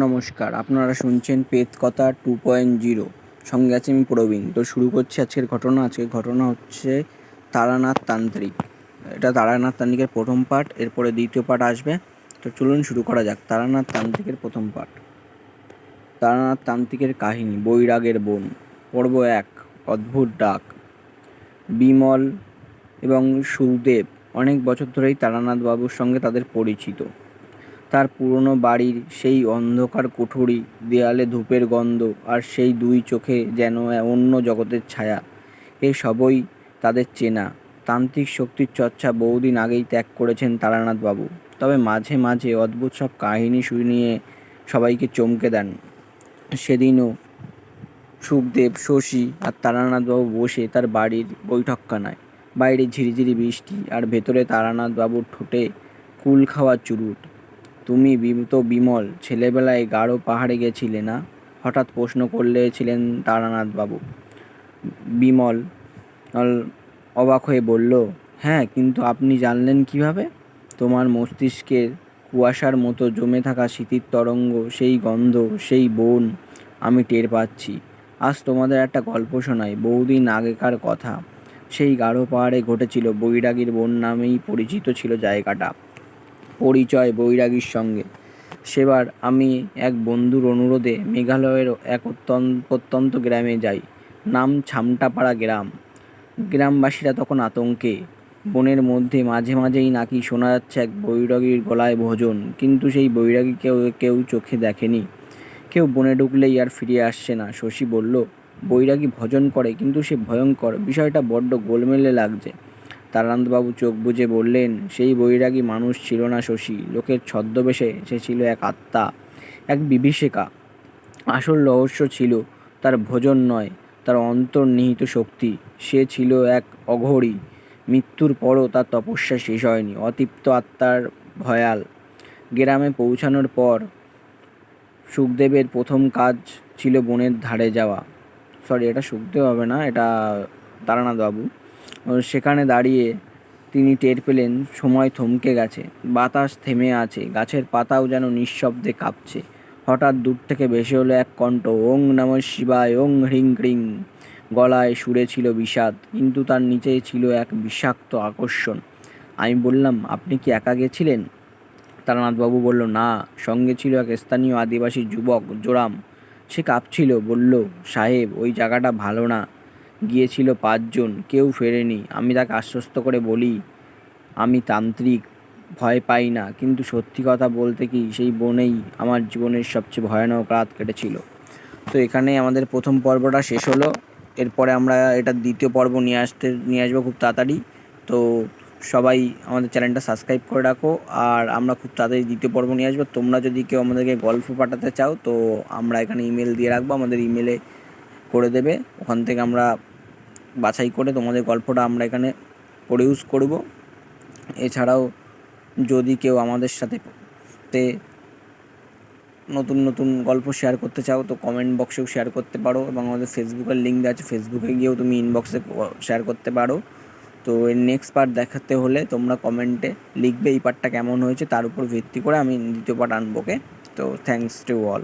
নমস্কার, আপনারা শুনছেন পেত কথা টু পয়েন্ট জিরো সঙ্গে আছে আমি প্রবীণ। তো শুরু করছি আজকের ঘটনা। আজকের ঘটনা হচ্ছে তারানাথ তান্ত্রিক। এটা তারানাথ তান্ত্রিকের প্রথম পার্ট এরপরে দ্বিতীয় পার্ট আসবে। তো চলুন শুরু করা যাক। তারানাথ তান্ত্রিকের প্রথম পার্ট তারানাথ তান্ত্রিকের কাহিনী, বৈরাগের বোন, পর্ব এক, অদ্ভুত ডাক। বিমল এবং সুদেব অনেক বছর ধরেই তারানাথ বাবুর সঙ্গে তাদের পরিচিত। তার পুরনো বাড়ির সেই অন্ধকার কুঠুরি, দেয়ালে ধূপের গন্ধ আর সেই দুই চোখে যেন অন্য জগতের ছায়া। এ সবই তাদের চেনা। তান্ত্রিক শক্তির চর্চা বহুদিন আগেই ত্যাগ করেছেন তারানাথ বাবু তবে মাঝে মাঝে অদ্ভুত সব কাহিনী শুনিয়ে সবাইকে চমকে দেন। সেদিনও সুখদেব, শশী আর তারানাথবাবু বসে তার বাড়ির বৈঠকখানায়। বাইরে ঝিরিঝিরি বৃষ্টি আর ভেতরে তারানাথবাবুর ঠোঁটে কুল খাওয়া চুরুট। তুমি তো বিমল, ছেলেবেলায় গাঢ় পাহাড়ে গেছিলে না? হঠাৎ প্রশ্ন করলেছিলেন তারানাথবাবু। বিমল অবাক হয়ে বলল হ্যাঁ কিন্তু আপনি জানলেন কীভাবে? তোমার মস্তিষ্কের কুয়াশার মতো জমে থাকা স্মৃতির তরঙ্গ, সেই গন্ধ, সেই বন আমি টের পাচ্ছি। আজ তোমাদের একটা গল্প শোনাই, বহুদিন আগেকার কথা। সেই গাঢ় পাহাড়ে ঘটেছিল বৈরাগীর বন নামেই পরিচিত ছিল জায়গাটা। পরিচয় বৈরাগীর সঙ্গে। সেবার আমি এক বন্ধুর অনুরোধে মেঘালয়ের এক অত্যন্ত প্রত্যন্ত গ্রামে যাই। নাম ছামটাপাড়া গ্রাম। গ্রামবাসীরা তখন আতঙ্কে। বনের মধ্যে মাঝে মাঝেই নাকি শোনা যাচ্ছে এক বৈরাগীর গলায় ভোজন। কিন্তু সেই বৈরাগী কেউ কেউ চোখে দেখেনি। কেউ বনে ঢুকলেই আর ফিরে আসছে না। শশী বলল, বৈরাগী ভজন করে, কিন্তু সে ভয়ঙ্কর। বিষয়টা বড্ড গোলমেলে লাগছে। তারানাথবাবু চোখ বুজে বললেন, সেই বৈরাগী মানুষ ছিল না শশী, লোকের ছদ্মবেশে সে ছিল এক আত্মা, এক বিভীষিকা। আসল রহস্য ছিল তার ভোজন নয়, তার অন্তর্নিহিত শক্তি। সে ছিল এক অঘরী, মৃত্যুর পরও তার তপস্যা শেষ হয়নি, অতৃপ্ত আত্মার ভয়াল। গ্রামে পৌঁছানোর পর সুখদেবের প্রথম কাজ ছিল বনের ধারে যাওয়া। সরি, এটা সুখদেব হবে না, এটা তারানাথ বাবু ও সেখানে দাঁড়িয়ে তিনি টের পেলেন, সময় থমকে গেছে। বাতাস থেমে আছে, গাছের পাতাও যেন নিঃশব্দে কাঁপছে। হঠাৎ দূর থেকে ভেসে হলো এক কণ্ঠ, ওং নম শিবায়, ওং হ্রিং ক্রিং। গলায় সুরে ছিল বিষাদ, কিন্তু তার নিচে ছিল এক বিষাক্ত আকর্ষণ। আমি বললাম, আপনি কি একা গেছিলেন? তারানাথবাবু বলল, না, সঙ্গে ছিল এক স্থানীয় আদিবাসী যুবক, জোরাম। সে কাঁপছিল, বলল, সাহেব, ওই জায়গাটা ভালো না। গিয়েছিল পাঁচজন, কেউ ফেরেনি। আমি তাকে আশ্বস্ত করে বলি, আমি তান্ত্রিক, ভয় পাই না। কিন্তু সত্যি কথা বলতে কি, সেই বনেই আমার জীবনের সবচেয়ে ভয়ানক রাত কেটেছিল। তো এখানে আমাদের প্রথম পর্বটা শেষ হলো। এরপরে আমরা এটা দ্বিতীয় পর্ব নিয়ে আসতে, নিয়ে আসব খুব তাড়াতাড়ি। তো সবাই আমাদের চ্যানেলটা সাবস্ক্রাইব করে রাখো। আর আমরা খুব তাড়াতাড়ি দ্বিতীয় পর্ব নিয়ে আসব। তোমরা যদি কেউ আমাদেরকে গল্প পাঠাতে চাও, তো আমরা এখানে ইমেল দিয়ে রাখব। আমাদের ইমেলে করে দেবে। ওখান থেকে আমরা বাছাই করে তোমাদের গল্পটা আমরা এখানে প্রডিউস করব। এছাড়াও যদি কেউ আমাদের সাথে তে নতুন নতুন গল্প শেয়ার করতে চাও, তো কমেন্ট বক্সেও শেয়ার করতে পারো এবং আমাদের ফেসবুকের লিঙ্ক দেওয়া আছে। ফেসবুকে গিয়েও তুমি ইনবক্সে শেয়ার করতে পারো। তো এর নেক্সট পার্ট দেখাতে হলে তোমরা কমেন্টে লিখবে এই পার্টটা কেমন হয়েছে, তার উপর ভিত্তি করে আমি দ্বিতীয় পার্ট আনব ওকে তো থ্যাংকস টু অল